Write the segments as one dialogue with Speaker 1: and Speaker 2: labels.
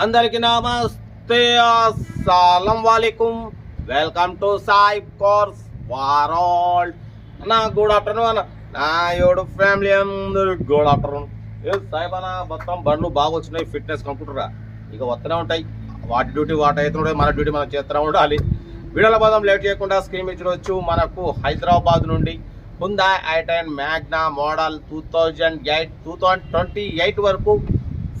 Speaker 1: అందరికి నమస్తే. అస్సలం వాలేకుం వెల్కమ్ టు సాయి కోర్స్ వారాల్ నా గుడ్ ఆఫ్టర్నూన్. అన్న నా యోడు ఫ్యామిలీ అందరు గుడ్ ఆఫ్టర్నూన్. ఏ సాయిబ్ అన్న మొత్తం బండ్లు బాగా వచ్చినాయి ఫిట్నెస్ కంప్యూటరా ఇక వస్తూనే ఉంటాయి. వాటి డ్యూటీ వాటి అవుతున్నాయి మన డ్యూటీ మనం చేస్తూనే ఉండాలి. వీడియోల పదం లేట్ చేయకుండా స్క్రీన్ మీద చూడొచ్చు. మనకు హైదరాబాద్ నుండి Hyundai I ten Magna model two thousand eight two thousand twenty eight వరకు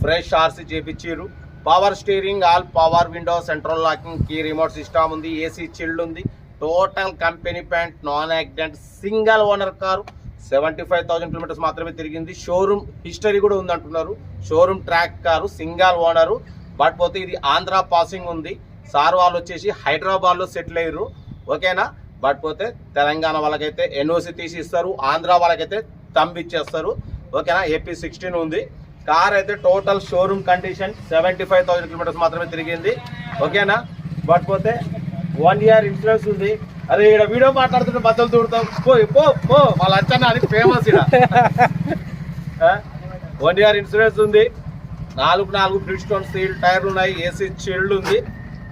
Speaker 1: ఫ్రెష్ ఆర్సీ చేపించారు. Power steering all power window central locking key remote system ఉంది ఏసీ చిల్డ్ ఉంది. Total company paint non accident single owner car. Seventy five thousand kilometres మాత్రమే తిరిగింది. Showroom history కూడా ఉంది అంటున్నారు showroom track car single owner. But పోతే ఇది Andhra passing ఉంది. సార్ వాళ్ళు వచ్చేసి హైదరాబాద్లో సెటిల్ అయ్యారు. ఓకేనా? బట్ పోతే తెలంగాణ వాళ్ళకైతే ఎన్ఓసి తీసి ఇస్తారు. ఆంధ్ర వాళ్ళకైతే తంబిచ్చేస్తారు. ఓకేనా? ఏపీ సిక్స్టీన్ ఉంది. కార్ అయితే total showroom condition seventy five thousand kilometres మాత్రమే తిరిగింది. ఓకేనా? బట్ పోతే వన్ ఇయర్ ఇన్సూరెన్స్ ఉంది. అరే ఇక్కడ వీడియో మాట్లాడుతుంటే బద్దలు తూడుతాం పో పో పో. వాళ్ళ అచ్చన్న అది ఫేమస్ ఇక్కడ వన్ ఇయర్ ఇన్సూరెన్స్ ఉంది. నాలుగు నాలుగు బ్రిడ్జ్ టోన్ స్టీల్ టైర్లు ఉన్నాయి. ఏసీ చిల్డ్ ఉంది.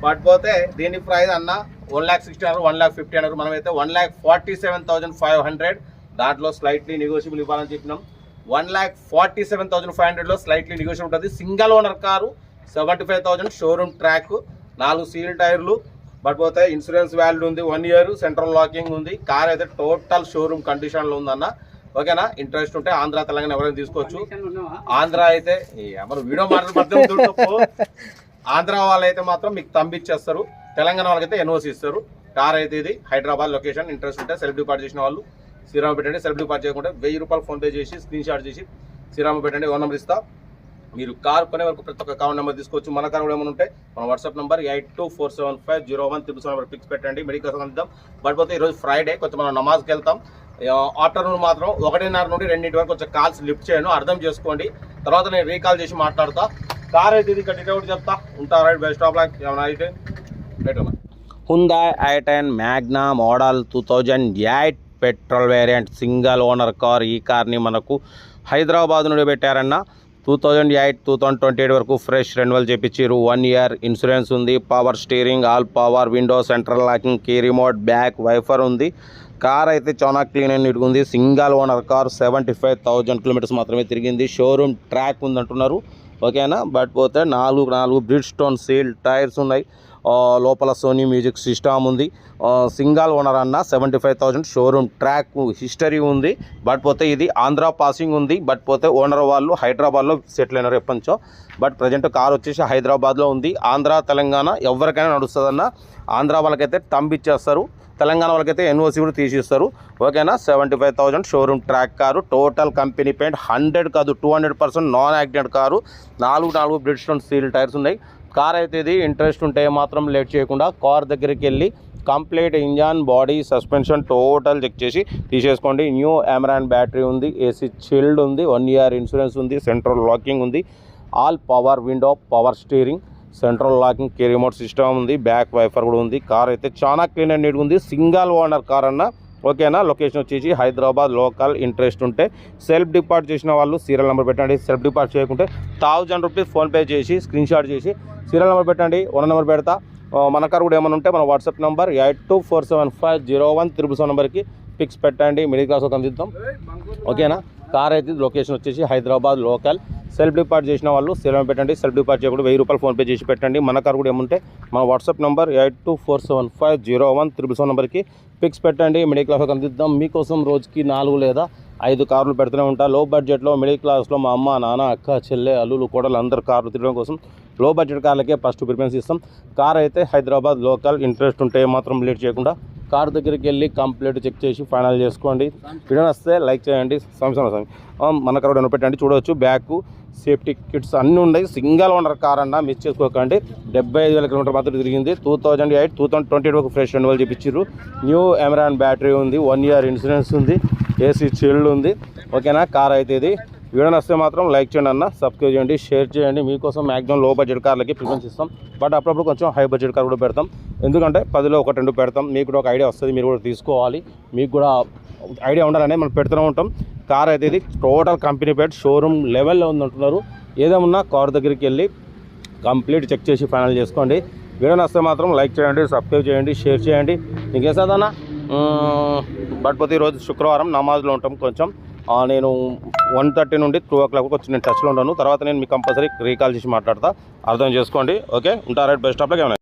Speaker 1: బట్ పోతే దీని ప్రైస్ అన్న వన్ ల్యాక్ సిక్స్టీ అన్నారు వన్ ల్యాక్ ఫిఫ్టీ అన్నారు మనం అయితే one lakh forty seven thousand five hundred దాంట్లో స్లైట్లీ నెగోషియబుల్ ఇవ్వాలని చెప్పినాం. One lakh forty seven thousand five హండ్రెడ్లో స్లైట్లీ నెగోషియబుల్ ఉంటుంది. Single owner car seventy five thousand showroom track నాలుగు సీల్ టైర్లు బట్ పోతే ఇన్సూరెన్స్ వాల్యూ ఉంది వన్ ఇయర్ సెంట్రల్ లాకింగ్ ఉంది. కార్ అయితే టోటల్ షోరూమ్ కండిషన్లో ఉందన్న. ఓకేనా? ఇంట్రెస్ట్ ఉంటే ఆంధ్ర తెలంగాణ ఎవరైనా తీసుకోవచ్చు. ఆంధ్ర అయితే ఎవరు వీడియో మాట్లాడుతూ ఆంధ్ర వాళ్ళైతే మాత్రం మీకు తంబిచ్చేస్తారు. తెలంగాణ వాళ్ళకైతే ఎన్ఓసి ఇస్తారు. కార్ అయితే ఇది హైదరాబాద్ లొకేషన్ ఇంట్రెస్ట్ ఉంటే సెల్ఫ్ డిపార్ట్ చేసిన వాళ్ళు శ్రీరామ పెట్టండి సెల్ఫ్ డిపార్ట్ చేయకుండా వెయ్యి రూపాయలు ఫోన్ పే చేసి స్క్రీన్ షాట్ చేసి శ్రీరామ పెట్టండి ఓ నెంబర్ ఇస్తా. మీరు కార్ కొనే వరకు ప్రతి ఒక్క కార్ నెంబర్ తీసుకోవచ్చు. మన కార్ కూడా ఏమైనా ఉంటే మన WhatsApp number eight two four seven five zero one triple seven number fix పెట్టండి. మెడికల్ అందిద్దాం పడిపోతే ఈరోజు ఫ్రైడే కొంచెం మనం నమాజ్కి వెళ్తాం. ఆఫ్టర్నూన్ మాత్రం ఒకటిన్నర నుండి రెండింటి వరకు కొంచెం కాల్స్ లిఫ్ట్ చేయను. అర్థం చేసుకోండి. తర్వాత నేను రీకాల్ చేసి మాట్లాడతా. కార్ అయితే ఇది ఇక్కడ డీటెయిల్ చెప్తా. ఉంటా రైట్ బెస్ట్ స్టాప్ లాక్. ఏమైనా అయితే Hyundai I ten I ten Magna model two thousand eight petrol variant single owner car ఈ కార్ని మనకు హైదరాబాద్ నుండి పెట్టారన్న. Two thousand eight two thousand twenty eight వరకు ఫ్రెష్ రెన్యువల్ చేపించారు వన్ ఇయర్ ఇన్సూరెన్స్ ఉంది power steering all power window central locking key remote back wiper ఉంది. Car అయితే చాలా క్లీన్ అండ్ నీట్గా ఉంది. Single owner car seventy five thousand kilometres మాత్రమే తిరిగింది. షోరూమ్ ట్రాక్ ఉంది అంటున్నారు ఓకేనా? బట్ పోతే నాలుగు నాలుగు బ్రిడ్ స్టోన్ సీల్ టైర్స్ ఉన్నాయి. లోపల సోనీ మ్యూజిక్ సిస్టమ్ ఉంది. సింగల్ ఓనర్ అన్న seventy five thousand showroom track history ఉంది. బట్ పోతే ఇది ఆంధ్ర పాసింగ్ ఉంది. బట్ పోతే ఓనర్ వాళ్ళు హైదరాబాద్లో సెటిల్ అయినారు ఎప్పటించో బట్ ప్రజెంట్ కార్ వచ్చేసి హైదరాబాద్లో ఉంది. ఆంధ్ర తెలంగాణ ఎవరికైనా నడుస్తుందన్న ఆంధ్ర వాళ్ళకైతే తంబ్ ఇచ్చేస్తారు తెలంగాణ వాళ్ళకైతే ఎన్ఓసి కూడా తీసిస్తారు. ఓకేనా? Seventy five thousand showroom track car. Total company paint hundred కాదు two hundred percent non accident car. నాలుగు నాలుగు బ్రిడ్స్టోన్ స్టీల్ టైర్స్ ఉన్నాయి. కార్ అయితే ఇది ఇంట్రెస్ట్ ఉంటే మాత్రం లేట్ చేయకుండా కార్ దగ్గరికి వెళ్ళి complete engine body suspension total check చేసి తీసేసుకోండి. న్యూ అమరాన్ బ్యాటరీ ఉంది ఏసీ చిల్డ్ ఉంది వన్ ఇయర్ ఇన్సూరెన్స్ ఉంది సెంట్రల్ లాకింగ్ ఉంది all power window power steering central locking కే రిమోట్ సిస్టమ్ ఉంది బ్యాక్ వైఫర్ కూడా ఉంది కార్ అయితే చాలా క్లీన్ అండ్ నీట్గా ఉంది సింగల్ ఓనర్ కార్ అన్న ఓకేనా? లొకేషన్ వచ్చేసి హైదరాబాద్ లోకల్ ఇంట్రెస్ట్ ఉంటే సెల్ఫ్ డిపార్ట్ చేసిన వాళ్ళు సీరియల్ నెంబర్ పెట్టండి. సెల్ఫ్ డిపార్ట్ చేయకుంటే థౌజండ్ రూపీస్ ఫోన్పే చేసి స్క్రీన్ షాట్ చేసి సీరియల్ నెంబర్ పెట్టండి. వన్ నెంబర్ పెడతా. మన కార్ కూడా ఏమైనా ఉంటే మన WhatsApp number eight two four seven five zero one triple seven నెంబర్కి పిక్స్ పెట్టండి. మిడిల్ క్లాస్ ఒక అందిద్దాం. ఓకేనా? కార్ అయితే లొకేషన్ వచ్చేసి హైదరాబాద్ లోకల్ సెల్ఫ్ డిపార్ట్ చేసిన వాళ్ళు సెలవు పెట్టండి. సెల్ఫ్ డిపార్ట్ చేయకుండా వెయ్యి రూపాయలు ఫోన్పే చేసి పెట్టండి. మన కార్ కూడా ఏముంటే మన WhatsApp number eight two four seven five zero one triple seven నెంబర్కి పిక్స్ పెట్టండి. మిడిల్ క్లాస్ అందిద్దాం మీకోసం రోజుకి నాలుగు లేదా ఐదు కార్లు పెడుతూనే ఉంటా. లో బడ్జెట్లో మిడిల్ క్లాస్లో మా అమ్మ నాన్న అక్క చెల్లె అల్లులు కోడలు అందరు కార్లు తిరగడం కోసం లో బడ్జెట్ కార్లకే ఫస్ట్ ప్రిఫరెన్స్ ఇస్తాం. కార్ అయితే హైదరాబాద్ లోకల్ ఇంట్రెస్ట్ ఉంటే మాత్రం లేట్ చేయకుండా కార్ దగ్గరికి వెళ్ళి కంప్లీట్ చెక్ చేసి ఫైనల్ చేసుకోండి. వీడియో వస్తే లైక్ చేయండి. సంవత్సరం మన కార్ కూడా పెట్టండి చూడవచ్చు. బ్యాక్ సేఫ్టీ కిట్స్ అన్నీ ఉన్నాయి. సింగల్ ఓనర్ కార్ అన్న మిస్ చేసుకోకండి. డెబ్బై ఐదు వేల కిలోమీటర్ మాత్రం తిరిగింది. Two thousand eight two thousand twenty వరకు ఫ్రెష్ రెన్యువల్ చేపించారు న్యూ ఎమరాన్ బ్యాటరీ ఉంది. వన్ ఇయర్ ఇన్సూరెన్స్ ఉంది. ఏసీ చిల్డ్ ఉంది. ఓకేనా కార్ అయితే ఇది. వీడియో నచ్చితే మాత్రం లైక్ చేయండి అన్న. సబ్స్క్రైబ్ చేయండి షేర్ చేయండి. మీకోసం మ్యాక్సిమం లో బడ్జెట్ కార్లకి ప్రిఫరెన్స్ ఇస్తాం. బట్ అప్పుడప్పుడు కొంచెం హై బడ్జెట్ కార్ కూడా పెడతాం. ఎందుకంటే పదిలో ఒక రెండు పెడతాం. మీకు కూడా ఒక ఐడియా వస్తుంది. మీరు కూడా తీసుకోవాలి. మీకు కూడా ఐడియా ఉండాలనే మనం పెడుతూనే ఉంటాం. కార్ అయితే ఇది టోటల్ కంపెనీ పేడ్ షోరూమ్ లెవెల్లో ఉంది అంటున్నారు ఏదేమన్నా కార్ దగ్గరికి వెళ్ళి కంప్లీట్ చెక్ చేసి ఫైనల్ చేసుకోండి. వీడియో నస్తే మాత్రం లైక్ చేయండి సబ్స్క్రైబ్ చేయండి షేర్ చేయండి. నీకేం సదన్నా బట్ రోజు శుక్రవారం నమాజ్లో ఉంటాం కొంచెం. నేను వన్ థర్టీ నుండి టూ ఓ క్లాక్ వచ్చి నేను టచ్లో ఉంటాను. తర్వాత నేను మీకు కంపల్సరీ రీకాల్ చేసి మాట్లాడతా. అర్థం చేసుకోండి. ఓకే? ఉంటారా బెస్ట్ ఆఫ్లో ఏమైనా?